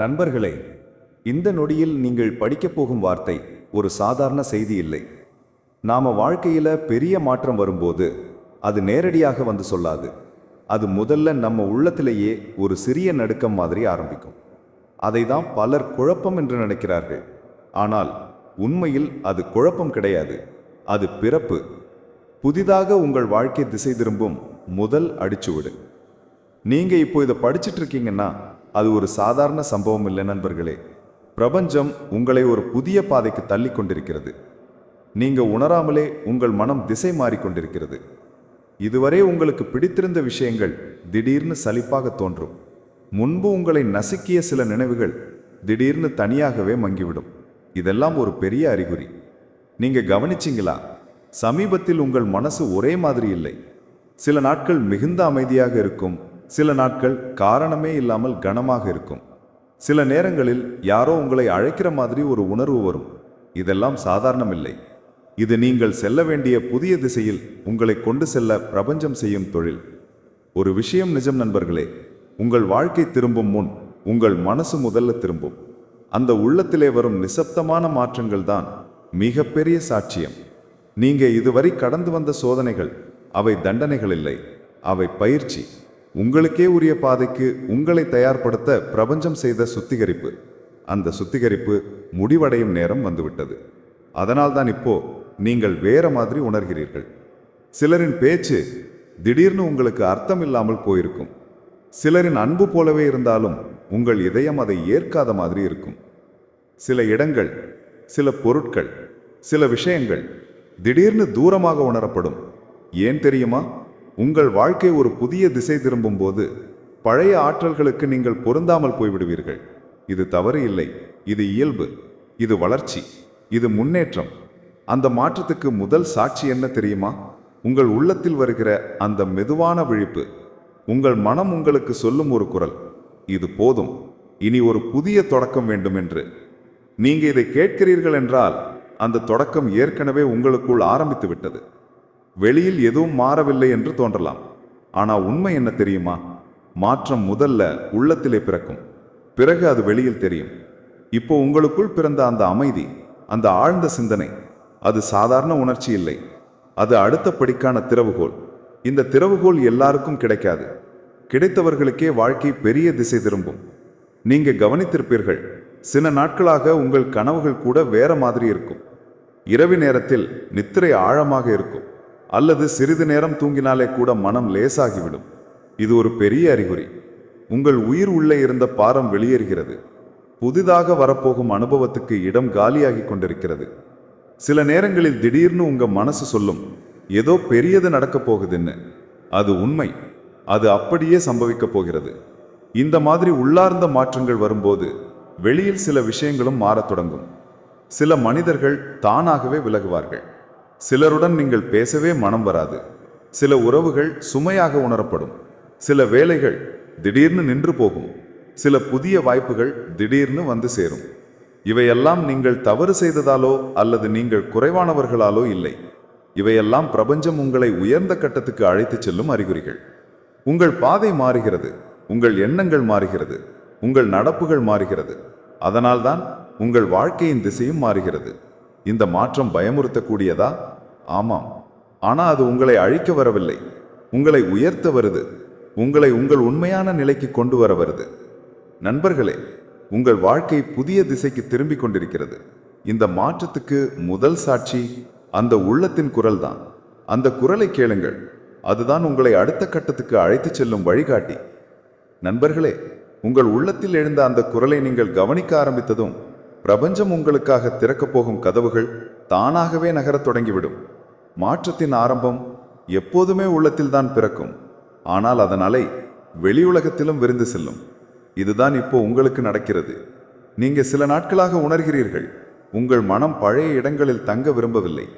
நண்பர்களே இந்த நொடியில் நீங்கள் படிக்கப் போகும் வார்த்தை ஒரு சாதாரண செய்தி இல்லை. நாம வாழ்க்கையில பெரிய மாற்றம் வரும்போது அது நேரடியாக வந்து சொல்லாது. அது முதல்ல நம்ம உள்ளத்திலேயே ஒரு சிறிய நடுக்கம் மாதிரி ஆரம்பிக்கும். அதை தான் பலர் குழப்பம் என்று நினைக்கிறார்கள். ஆனால் உண்மையில் அது குழப்பம் கிடையாது. அது பிறப்பு. புதிதாக உங்கள் வாழ்க்கை திசை திரும்பும் முதல் அடிச்சுவிடு. நீங்க இப்போ இதை படிச்சிட்டு இருக்கீங்கன்னா அது ஒரு சாதாரண சம்பவம் இல்லை நண்பர்களே. பிரபஞ்சம் உங்களை ஒரு புதிய பாதைக்கு தள்ளி கொண்டிருக்கிறது. நீங்க உணராமலே உங்கள் மனம் திசை மாறிக்கொண்டிருக்கிறது இதுவரை உங்களுக்கு பிடித்திருந்த விஷயங்கள் திடீர்னு சலிப்பாக தோன்றும். முன்பு உங்களை நசுக்கிய சில நினைவுகள் திடீர்னு தனியாகவே மங்கிவிடும். இதெல்லாம் ஒரு பெரிய அறிகுறி. நீங்க கவனிச்சிங்களா? சமீபத்தில் உங்கள் மனசு ஒரே மாதிரி இல்லை. சில நாட்கள் மிகுந்த அமைதியாக இருக்கும். சில நாட்கள் காரணமே இல்லாமல் கனமாக இருக்கும். சில நேரங்களில் யாரோ உங்களை அழைக்கிற மாதிரி ஒரு உணர்வு வரும். இதெல்லாம் சாதாரணமில்லை. இது நீங்கள் செல்ல வேண்டிய புதிய திசையில் உங்களை கொண்டு செல்ல பிரபஞ்சம் செய்யும் தொழில். ஒரு விஷயம் நிஜம் நண்பர்களே உங்கள் வாழ்க்கை திரும்பும் முன் உங்கள் மனசு முதல்ல திரும்பும். அந்த உள்ளத்திலே வரும் நிசப்தமான மாற்றங்கள் தான் மிகப்பெரிய சாட்சியம். நீங்க இதுவரை கடந்து வந்த சோதனைகள் அவை தண்டனைகள் இல்லை அவை பயிற்சி. உங்களுக்கே உரிய பாதைக்கு உங்களை தயார்படுத்த பிரபஞ்சம் செய்த சுத்திகரிப்பு. அந்த சுத்திகரிப்பு முடிவடையும் நேரம் வந்துவிட்டது. அதனால்தான் இப்போ நீங்கள் வேற மாதிரி உணர்கிறீர்கள். சிலரின் பேச்சு திடீர்னு உங்களுக்கு அர்த்தம் இல்லாமல் போயிருக்கும். சிலரின் அன்பு போலவே இருந்தாலும் உங்கள் இதயம் அதை ஏற்காத மாதிரி இருக்கும். சில இடங்கள் சில பொருட்கள் சில விஷயங்கள் திடீர்னு தூரமாக உணரப்படும். ஏன் தெரியுமா? உங்கள் வாழ்க்கை ஒரு புதிய திசை திரும்பும் போது பழைய ஆற்றல்களுக்கு நீங்கள் பொருந்தாமல் போய்விடுவீர்கள். இது தவறு இல்லை. இது இயல்பு. இது வளர்ச்சி. இது முன்னேற்றம். அந்த மாற்றத்துக்கு முதல் சாட்சி என்ன தெரியுமா? உங்கள் உள்ளத்தில் வருகிற அந்த மெதுவான விழிப்பு. உங்கள் மனம் உங்களுக்கு சொல்லும் ஒரு குரல். இது போதும். இனி ஒரு புதிய தொடக்கம் வேண்டும் என்று. நீங்கள் இதை கேட்கிறீர்கள் என்றால் அந்த தொடக்கம் ஏற்கனவே உங்களுக்குள் ஆரம்பித்து விட்டது. வெளியில் எதுவும் மாறவில்லை என்று தோன்றலாம். ஆனால் உண்மை என்ன தெரியுமா? மாற்றம் முதல்ல உள்ளத்திலே பிறக்கும். பிறகு அது வெளியில் தெரியும். இப்போ உங்களுக்குள் பிறந்த அந்த அமைதி அந்த ஆழ்ந்த சிந்தனை அது சாதாரண உணர்ச்சி இல்லை. அது அடுத்த படிக்கான திறவுகோல் இந்த திறவுகோல் எல்லாருக்கும் கிடைக்காது. கிடைத்தவர்களுக்கே வாழ்க்கை பெரிய திசை திரும்பும். நீங்க கவனித்திருப்பீர்கள் சில நாட்களாக உங்கள் கனவுகள் கூட வேற மாதிரி இருக்கும். இரவு நேரத்தில் நித்திரை ஆழமாக இருக்கும். அல்லது சிறிது நேரம் தூங்கினாலே கூட மனம் லேசாகிவிடும். இது ஒரு பெரிய அறிகுறி. உங்கள் உயிர் உள்ளே இருந்த பாரம் வெளியேறுகிறது. புதிதாக வரப்போகும் அனுபவத்துக்கு இடம் காலியாகி கொண்டிருக்கிறது. சில நேரங்களில் திடீர்னு உங்க மனசு சொல்லும் ஏதோ பெரியது நடக்கப் போகுதுன்னு. அது உண்மை. அது அப்படியே சம்பவிக்கப் போகிறது. இந்த மாதிரி உள்ளார்ந்த மாற்றங்கள் வரும்போது வெளியில் சில விஷயங்களும் மாறத் தொடங்கும். சில மனிதர்கள் தானாகவே விலகுவார்கள். சிலருடன் நீங்கள் பேசவே மனம் வராது. சில உறவுகள் சுமையாக உணரப்படும். சில வேலைகள் திடீர்னு நின்று போகும். சில புதிய வாய்ப்புகள் திடீர்னு வந்து சேரும். இவையெல்லாம் நீங்கள் தவறு செய்ததாலோ அல்லது நீங்கள் குறைவானவர்களாலோ இல்லை. இவையெல்லாம் பிரபஞ்சம் உங்களை உயர்ந்த கட்டத்துக்கு அழைத்துச் செல்லும் அறிகுறிகள். உங்கள் பாதை மாறுகிறது. உங்கள் எண்ணங்கள் மாறுகிறது. உங்கள் நடப்புகள் மாறுகிறது. அதனால்தான் உங்கள் வாழ்க்கையின் திசையும் மாறுகிறது. இந்த மாற்றம் பயமுறுத்தக்கூடியதா? ஆமாம். ஆனால் அது உங்களை அழிக்க வரவில்லை. உங்களை உயர்த்த வருது. உங்களை உங்கள் உண்மையான நிலைக்கு கொண்டு வர வருது. நண்பர்களே உங்கள் வாழ்க்கை புதிய திசைக்கு திரும்பிக் கொண்டிருக்கிறது. இந்த மாற்றத்துக்கு முதல் சாட்சி அந்த உள்ளத்தின் குரல்தான் அந்த குரலை கேளுங்கள். அதுதான் உங்களை அடுத்த கட்டத்துக்கு அழைத்துச் செல்லும் வழிகாட்டி. நண்பர்களே உங்கள் உள்ளத்தில் எழுந்த அந்த குரலை நீங்கள் கவனிக்க ஆரம்பித்ததும் பிரபஞ்சம் உங்களுக்காக திறக்கப் போகும் கதவுகள் தானாகவே நகரத் தொடங்கிவிடும். மாற்றத்தின் ஆரம்பம் எப்போதுமே உள்ளத்தில்தான் பிறக்கும். ஆனால் அதன் அலை வெளியுலகத்திலும் விருந்து செல்லும். இதுதான் இப்போ உங்களுக்கு நடக்கிறது. நீங்க சில நாட்களாக உணர்கிறீர்கள். உங்கள் மனம் பழைய இடங்களில் தங்க விரும்பவில்லை.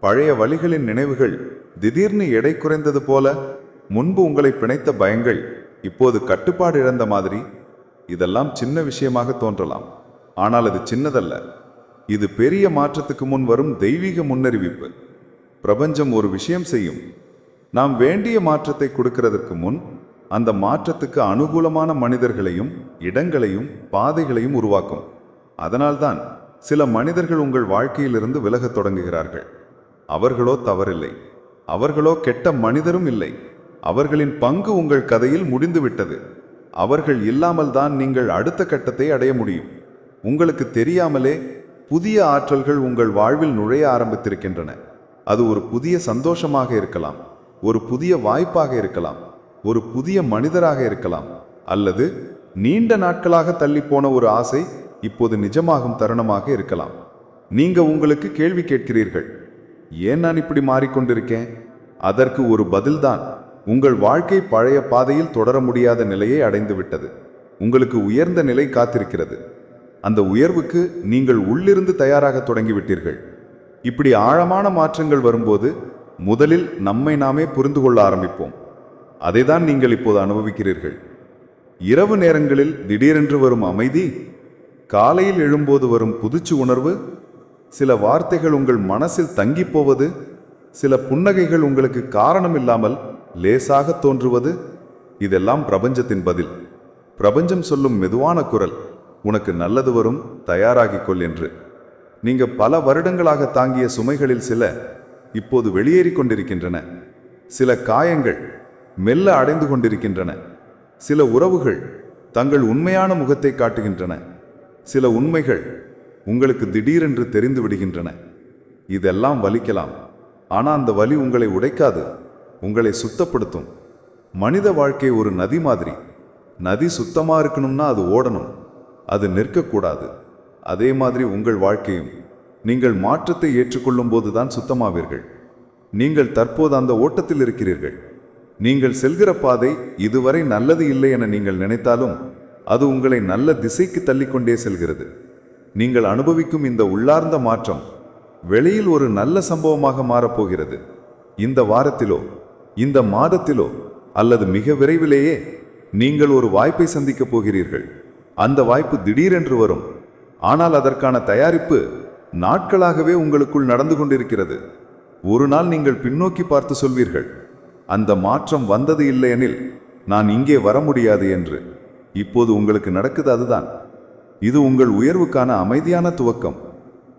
பழைய வழிகளின் நினைவுகள் திடீர்னு எடை குறைந்தது போல முன்பு உங்களை பிணைத்த பயங்கள் இப்போது கட்டுப்பாடு இழந்த மாதிரி இதெல்லாம் சின்ன விஷயமாக தோன்றலாம். ஆனால் அது சின்னதல்ல. இது பெரிய மாற்றத்துக்கு முன் வரும் தெய்வீக முன்னறிவிப்பு. பிரபஞ்சம் ஒரு விஷயம் செய்யும். நாம் வேண்டிய மாற்றத்தை கொடுக்கிறதற்கு முன் அந்த மாற்றத்துக்கு அனுகூலமான மனிதர்களையும் இடங்களையும் பாதைகளையும் உருவாக்கும். அதனால்தான் சில மனிதர்கள் உங்கள் வாழ்க்கையிலிருந்து விலகத் தொடங்குகிறார்கள். அவர்களோ தவறில்லை. அவர்களோ கெட்ட மனிதரும் இல்லை. அவர்களின் பங்கு உங்கள் கதையில் முடிந்துவிட்டது. அவர்கள் இல்லாமல் தான் நீங்கள் அடுத்த கட்டத்தை அடைய முடியும். உங்களுக்கு தெரியாமலே புதிய ஆற்றல்கள் உங்கள் வாழ்வில் நுழைய ஆரம்பித்திருக்கின்றன. அது ஒரு புதிய சந்தோஷமாக இருக்கலாம் ஒரு புதிய வாய்ப்பாக இருக்கலாம் ஒரு புதிய மனிதராக இருக்கலாம் அல்லது நீண்ட நாட்களாக தள்ளிப்போன ஒரு ஆசை இப்போது நிஜமாகும் தருணமாக இருக்கலாம். நீங்க உங்களுக்கு கேள்வி கேட்கிறீர்கள் ஏன் நான் இப்படி மாறிக்கொண்டிருக்கேன்? அதற்கு ஒரு பதில்தான் உங்கள் வாழ்க்கை பழைய பாதையில் தொடர முடியாத நிலையை அடைந்துவிட்டது உங்களுக்கு உயர்ந்த நிலை காத்திருக்கிறது. அந்த உயர்வுக்கு நீங்கள் உள்ளிருந்து தயாராக தொடங்கிவிட்டீர்கள். இப்படி ஆழமான மாற்றங்கள் வரும்போது முதலில் நம்மை நாமே புரிந்து கொள்ள ஆரம்பிப்போம். அதைதான் நீங்கள் இப்போது அனுபவிக்கிறீர்கள். இரவு நேரங்களில் திடீரென்று வரும் அமைதி காலையில் எழும்போது வரும் புதுச்சு உணர்வு சில வார்த்தைகள் உங்கள் மனசில் தங்கிப் போவது சில புன்னகைகள் உங்களுக்கு காரணம் இல்லாமல் லேசாக தோன்றுவது இதெல்லாம் பிரபஞ்சத்தின் பதில். பிரபஞ்சம் சொல்லும் மெதுவான குரல். உனக்கு நல்லது வரும் தயாராகிக்கொள் என்று. நீங்க பல வருடங்களாக தாங்கிய சுமைகளில் சில இப்போது வெளியேறிக் கொண்டிருக்கின்றன. சில காயங்கள் மெல்ல அடைந்து கொண்டிருக்கின்றன. சில உறவுகள் தங்கள் உண்மையான முகத்தை காட்டுகின்றன. சில உண்மைகள் உங்களுக்கு திடீரென்று தெரிந்து விடுகின்றன. இதெல்லாம் வலிக்கலாம். ஆனால் அந்த வலி உங்களை உடைக்காது உங்களை சுத்தப்படுத்தும். மனித வாழ்க்கை ஒரு நதி மாதிரி. நதி சுத்தமாக இருக்கணும்னா அது ஓடணும். அது நிற்கக்கூடாது. அதே மாதிரி உங்கள் வாழ்க்கையும். நீங்கள் மாற்றத்தை ஏற்றுக்கொள்ளும் போதுதான் சுத்தமாவீர்கள். நீங்கள் தற்போது அந்த ஓட்டத்தில் இருக்கிறீர்கள். நீங்கள் செல்கிற பாதை இதுவரை நல்லது இல்லை என நீங்கள் நினைத்தாலும் அது உங்களை நல்ல திசைக்கு தள்ளிக்கொண்டே செல்கிறது. நீங்கள் அனுபவிக்கும் இந்த உள்ளார்ந்த மாற்றம் வெளியில் ஒரு நல்ல சம்பவமாக மாறப்போகிறது. இந்த வாரத்திலோ இந்த மாதத்திலோ அல்லது மிக விரைவிலேயே நீங்கள் ஒரு வாய்ப்பை சந்திக்கப் போகிறீர்கள். அந்த வாய்ப்பு திடீரென்று வரும். ஆனால் அதற்கான தயாரிப்பு நாட்களாகவே உங்களுக்குள் நடந்து கொண்டிருக்கிறது. ஒரு நாள் நீங்கள் பின்னோக்கி பார்த்து சொல்வீர்கள் அந்த மாற்றம் வந்தது இல்லையெனில் நான் இங்கே வர முடியாது என்று. இப்போது உங்களுக்கு நடக்குது அதுதான். இது உங்கள் உயர்வுக்கான அமைதியான துவக்கம்.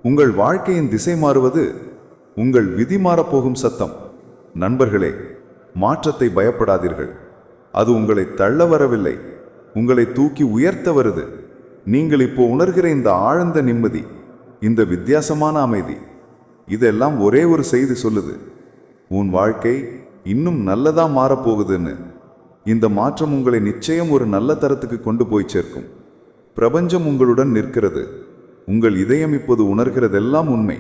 உங்கள் வாழ்க்கையின் திசை மாறுவது உங்கள் விதி மாறப்போகும் சத்தம். நண்பர்களே மாற்றத்தை பயப்படாதீர்கள். அது உங்களை தள்ள வரவில்லை. உங்களை தூக்கி உயர்த்த வருது நீங்கள் இப்போ உணர்கிற இந்த ஆழ்ந்த நிம்மதி இந்த வித்தியாசமான அமைதி இதெல்லாம் ஒரே ஒரு செய்தி சொல்லுது. உன் வாழ்க்கை இன்னும் நல்லதா மாறப்போகுதுன்னு. இந்த மாற்றம் உங்களை நிச்சயம் ஒரு நல்ல தரத்துக்கு கொண்டு போய் சேர்க்கும். பிரபஞ்சம் உங்களுடன் நிற்கிறது. உங்கள் இதயம் இப்போது உணர்கிறதெல்லாம் உண்மை.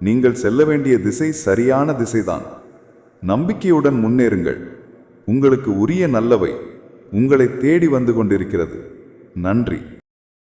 நீங்கள் செல்ல வேண்டிய திசை சரியான திசைதான். நம்பிக்கையுடன் முன்னேறுங்கள். உங்களுக்கு உரிய நல்லவை. உங்களை தேடி வந்து கொண்டிருக்கிறது. நன்றி.